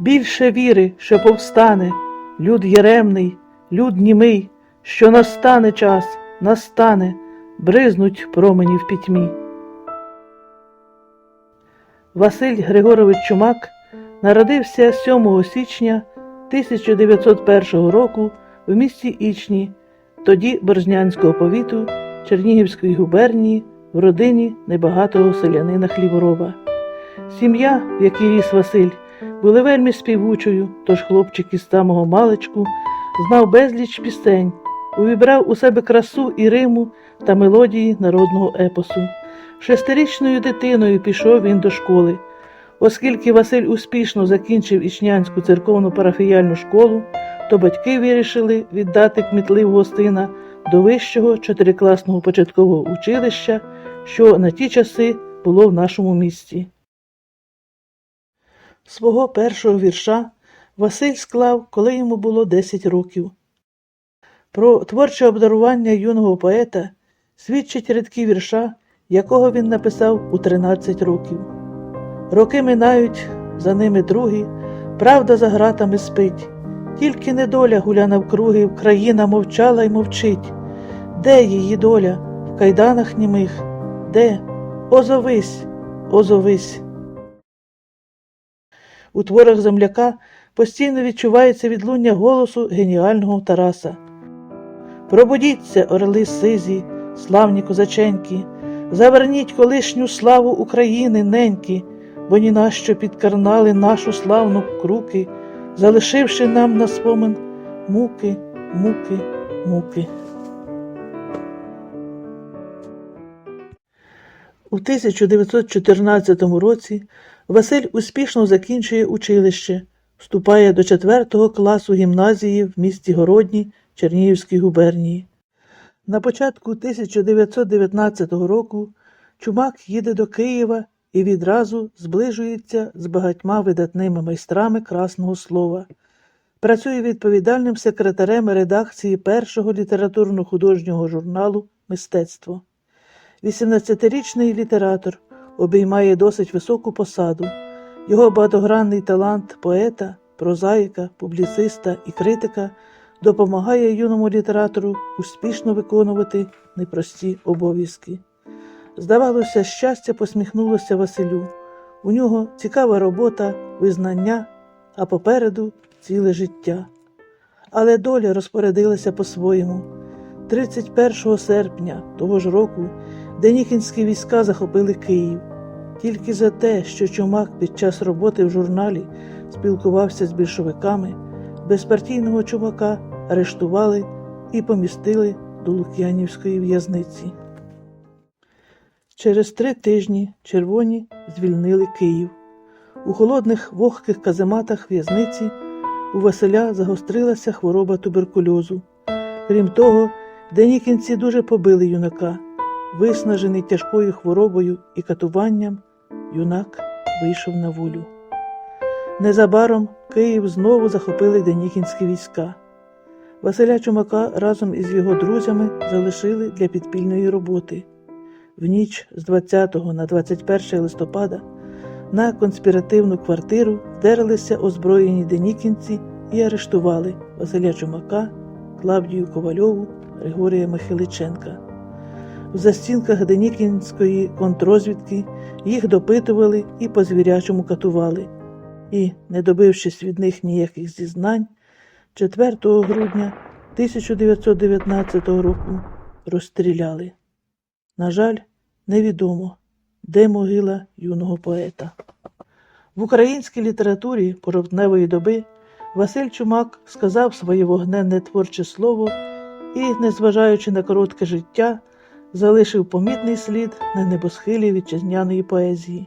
Більше віри, що повстане, люд єремний, люд німий, що настане час, настане, бризнуть промені в пітьмі. Василь Григорович Чумак народився 7 січня 1901 року в місті Ічні, тоді Борзнянського повіту Чернігівської губернії в родині небагатого селянина хлібороба. Сім'я, в якій ріс Василь, були вельми співучою, тож хлопчик із самого маличку знав безліч пісень, увібрав у себе красу і риму та мелодії народного епосу. Шестирічною дитиною пішов він до школи. Оскільки Василь успішно закінчив Ічнянську церковну парафіяльну школу, то батьки вирішили віддати кмітливого сина до вищого чотирикласного початкового училища, що на ті часи було в нашому місті. Свого першого вірша Василь склав, коли йому було 10 років. Про творче обдарування юного поета свідчать рядки вірша, якого він написав у 13 років. Роки минають, за ними другі, правда за гратами спить. Тільки недоля гуля навкруги, країна мовчала й мовчить. Де її доля в кайданах німих? Де? Озовись, озовись. У творах земляка постійно відчувається відлуння голосу геніального Тараса. Пробудіться, орли сизі, славні козаченьки, заверніть колишню славу України неньки, бо ні нащо підкарнали нашу славну круки, залишивши нам на спомин муки, муки, муки. У 1914 році Василь успішно закінчує училище, вступає до 4 класу гімназії в місті Городні Чернігівській губернії. На початку 1919 року Чумак їде до Києва і відразу зближується з багатьма видатними майстрами красного слова. Працює відповідальним секретарем редакції першого літературно-художнього журналу Мистецтво. 18-річний літератор обіймає досить високу посаду. Його багатогранний талант поета, прозаїка, публіциста і критика допомагає юному літератору успішно виконувати непрості обов'язки. Здавалося, щастя посміхнулося Василю. У нього цікава робота, визнання, а попереду ціле життя. Але доля розпорядилася по-своєму. 31 серпня того ж року Денікінські війська захопили Київ. Тільки за те, що Чумак під час роботи в журналі спілкувався з більшовиками, безпартійного чумака арештували і помістили до Лук'янівської в'язниці. Через три тижні червоні звільнили Київ. У холодних вогких казематах в'язниці у Василя загострилася хвороба туберкульозу. Крім того, денікінці дуже побили юнака. Виснажений тяжкою хворобою і катуванням, юнак вийшов на волю. Незабаром Київ знову захопили денікінські війська. Василя Чумака разом із його друзями залишили для підпільної роботи. В ніч з 20 на 21 листопада на конспіративну квартиру вдерлися озброєні денікінці і арештували Василя Чумака, Клавдію Ковальову, Григорія Михайличенка. В застінках Денікінської контрозвідки їх допитували і по звірячому катували. І, не добившись від них ніяких зізнань, 4 грудня 1919 року розстріляли. На жаль, невідомо, де могила юного поета. В українській літературі порожневої доби Василь Чумак сказав своє вогненне творче слово і, незважаючи на коротке життя, залишив помітний слід на небосхилі вітчизняної поезії.